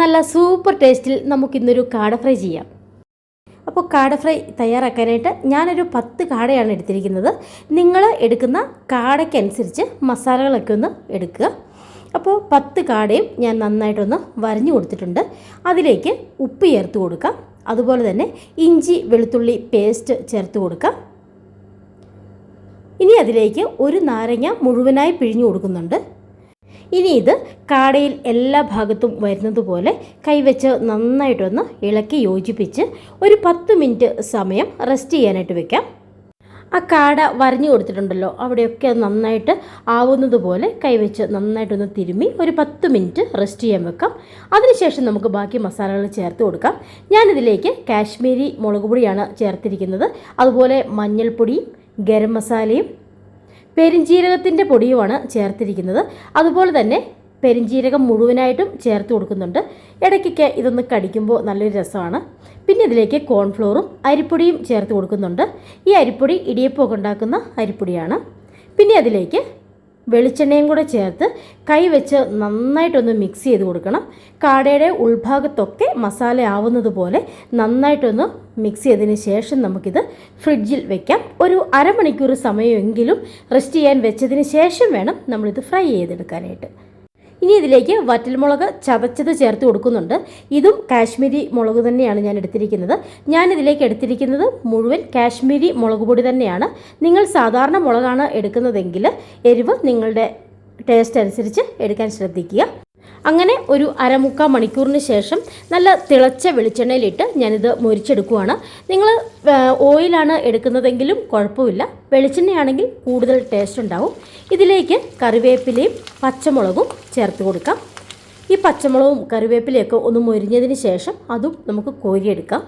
നല്ല സൂപ്പർ ടേസ്റ്റിൽ നമുക്കിന്നൊരു കാട ഫ്രൈ ചെയ്യാം. അപ്പോൾ കാട ഫ്രൈ തയ്യാറാക്കാനായിട്ട് ഞാനൊരു പത്ത് കാടയാണ് എടുത്തിരിക്കുന്നത്. നിങ്ങൾ എടുക്കുന്ന കാടയ്ക്കനുസരിച്ച് മസാലകളൊക്കെ ഒന്ന് എടുക്കുക. അപ്പോൾ പത്ത് കാടയും ഞാൻ നന്നായിട്ടൊന്ന് വരഞ്ഞു കൊടുത്തിട്ടുണ്ട്. അതിലേക്ക് ഉപ്പ് ചേർത്ത് കൊടുക്കാം അതുപോലെ തന്നെ ഇഞ്ചി വെളുത്തുള്ളി പേസ്റ്റ് ചേർത്ത് കൊടുക്കാം ഇനി അതിലേക്ക് ഒരു നാരങ്ങ മുഴുവനായി പിഴിഞ്ഞു കൊടുക്കുന്നുണ്ട്. ഇനി ഇത് കാടയിൽ എല്ലാ ഭാഗത്തും വരുന്നത് പോലെ കൈവച്ച് നന്നായിട്ടൊന്ന് ഇളക്കി യോജിപ്പിച്ച് ഒരു പത്ത് മിനിറ്റ് സമയം റെസ്റ്റ് ചെയ്യാനായിട്ട് വെക്കാം. ആ കാട വരഞ്ഞു കൊടുത്തിട്ടുണ്ടല്ലോ അവിടെയൊക്കെ നന്നായിട്ട് ആവുന്നത് പോലെ കൈവച്ച് നന്നായിട്ടൊന്ന് തിരുമ്മി ഒരു പത്ത് മിനിറ്റ് റെസ്റ്റ് ചെയ്യാൻ വെക്കാം. അതിനുശേഷം നമുക്ക് ബാക്കി മസാലകൾ ചേർത്ത് കൊടുക്കാം. ഞാനിതിലേക്ക് കാശ്മീരി മുളക് പൊടിയാണ് ചേർത്തിരിക്കുന്നത്. അതുപോലെ മഞ്ഞൾപ്പൊടിയും ഗരം മസാലയും പെരിഞ്ജീരകത്തിന്റെ പൊടിയുമാണ് ചേർത്തിരിക്കുന്നത്. അതുപോലെ തന്നെ പെരിഞ്ജീരകം മുഴുവനായിട്ടും ചേർത്ത് കൊടുക്കുന്നുണ്ട്. ഇടയ്ക്കൊക്കെ ഇതൊന്ന് കടിക്കുമ്പോൾ നല്ലൊരു രസമാണ്. പിന്നെ ഇതിലേക്ക് കോൺഫ്ലോറും അരിപ്പൊടിയും ചേർത്ത് കൊടുക്കുന്നുണ്ട്. ഈ അരിപ്പൊടി ഇടിയപ്പമൊക്കെ ഉണ്ടാക്കുന്ന അരിപ്പൊടിയാണ്. പിന്നെ അതിലേക്ക് വെളിച്ചെണ്ണയും കൂടെ ചേർത്ത് കൈ വെച്ച് നന്നായിട്ടൊന്ന് മിക്സ് ചെയ്ത് കൊടുക്കണം. കാടയുടെ ഉൾഭാഗത്തൊക്കെ മസാല ആവുന്നത് പോലെ നന്നായിട്ടൊന്ന് മിക്സ് ചെയ്തതിന് ശേഷം നമുക്കിത് ഫ്രിഡ്ജിൽ വെക്കാം. ഒരു അരമണിക്കൂർ സമയമെങ്കിലും റെസ്റ്റ് ചെയ്യാൻ വെച്ചതിന് ശേഷം വേണം നമ്മളിത് ഫ്രൈ ചെയ്തെടുക്കാനായിട്ട്. ഇനി ഇതിലേക്ക് വറ്റൽമുളക് ചതച്ചത് ചേർത്ത് കൊടുക്കുന്നുണ്ട്. ഇതും കാശ്മീരി മുളക് തന്നെയാണ് ഞാൻ എടുത്തിരിക്കുന്നത്. ഞാൻ ഇതിലേക്ക് എടുത്തിരിക്കുന്നത് മുഴുവൻ കാശ്മീരി മുളക് പൊടി തന്നെയാണ്. നിങ്ങൾ സാധാരണ മുളകാണ് എടുക്കുന്നതെങ്കിൽ എരിവ് നിങ്ങളുടെ ടേസ്റ്റ് അനുസരിച്ച് എടുക്കാൻ ശ്രദ്ധിക്കുക. അങ്ങനെ ഒരു അരമുക്കാൽ മണിക്കൂറിന് ശേഷം നല്ല തിളച്ച വെളിച്ചെണ്ണയിലിട്ട് ഞാനിത് മൊരിച്ചെടുക്കുവാണ്. നിങ്ങൾ ഓയിലാണ് എടുക്കുന്നതെങ്കിലും കുഴപ്പമില്ല. വെളിച്ചെണ്ണയാണെങ്കിൽ കൂടുതൽ ടേസ്റ്റ് ഉണ്ടാവും. ഇതിലേക്ക് കറിവേപ്പിലയും പച്ചമുളകും ചേർത്ത് കൊടുക്കാം. ഈ പച്ചമുളകും കറിവേപ്പിലയൊക്കെ ഒന്ന് മൊരിഞ്ഞതിന് ശേഷം അതും നമുക്ക് കോരിയെടുക്കാം.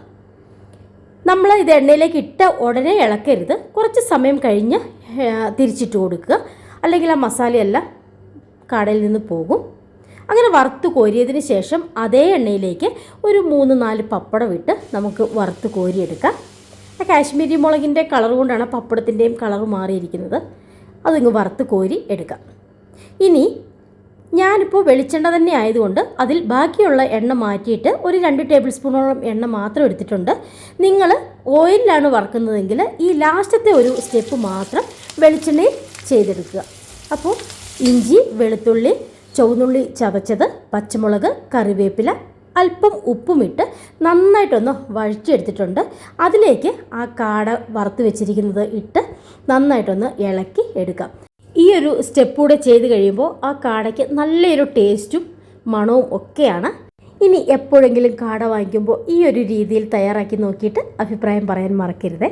നമ്മൾ ഇത് എണ്ണയിലേക്ക് ഇട്ട ഉടനെ ഇളക്കരുത്. കുറച്ച് സമയം കഴിഞ്ഞ് തിരിച്ചിട്ട് കൊടുക്കുക. അല്ലെങ്കിൽ ആ മസാലയെല്ലാം കടയിൽ നിന്ന് പോകും. അങ്ങനെ വറുത്ത് കോരിയതിന് ശേഷം അതേ എണ്ണയിലേക്ക് ഒരു മൂന്ന് നാല് പപ്പടം ഇട്ട് നമുക്ക് വറുത്ത് കോരിയെടുക്കാം. കാശ്മീരി മുളകിന്റെ കളർ കൊണ്ടാണ് പപ്പടത്തിന്റെയും കളർ മാറിയിരിക്കുന്നത്. അതിങ്ങ് വറുത്ത് കോരി എടുക്കാം. ഇനി ഞാനിപ്പോൾ വെളിച്ചെണ്ണ തന്നെ ആയതുകൊണ്ട് അതിൽ ബാക്കിയുള്ള എണ്ണ മാറ്റിയിട്ട് ഒരു രണ്ട് ടേബിൾ സ്പൂണോളം എണ്ണ മാത്രം എടുത്തിട്ടുണ്ട്. നിങ്ങൾ ഓയിലിലാണ് വറുക്കുന്നതെങ്കിൽ ഈ ലാസ്റ്റത്തെ ഒരു സ്റ്റെപ്പ് മാത്രം വെളിച്ചെണ്ണയിൽ ചെയ്തെടുക്കുക. അപ്പോൾ ഇഞ്ചി വെളുത്തുള്ളി ചുവന്നുള്ളി ചതച്ചത് പച്ചമുളക് കറിവേപ്പില അല്പം ഉപ്പുമിട്ട് നന്നായിട്ടൊന്ന് വഴറ്റിയെടുത്തിട്ടുണ്ട്. അതിലേക്ക് ആ കാട വറുത്ത് വെച്ചിരിക്കുന്നത് ഇട്ട് നന്നായിട്ടൊന്ന് ഇളക്കി എടുക്കാം. ഈ ഒരു സ്റ്റെപ്പ് കൂടെ ചെയ്ത് കഴിയുമ്പോൾ ആ കാടയ്ക്ക് നല്ലൊരു ടേസ്റ്റും മണവും ഒക്കെയാണ്. ഇനി എപ്പോഴെങ്കിലും കാട വാങ്ങിക്കുമ്പോൾ ഈ ഒരു രീതിയിൽ തയ്യാറാക്കി നോക്കിയിട്ട് അഭിപ്രായം പറയാൻ മറക്കരുതേ.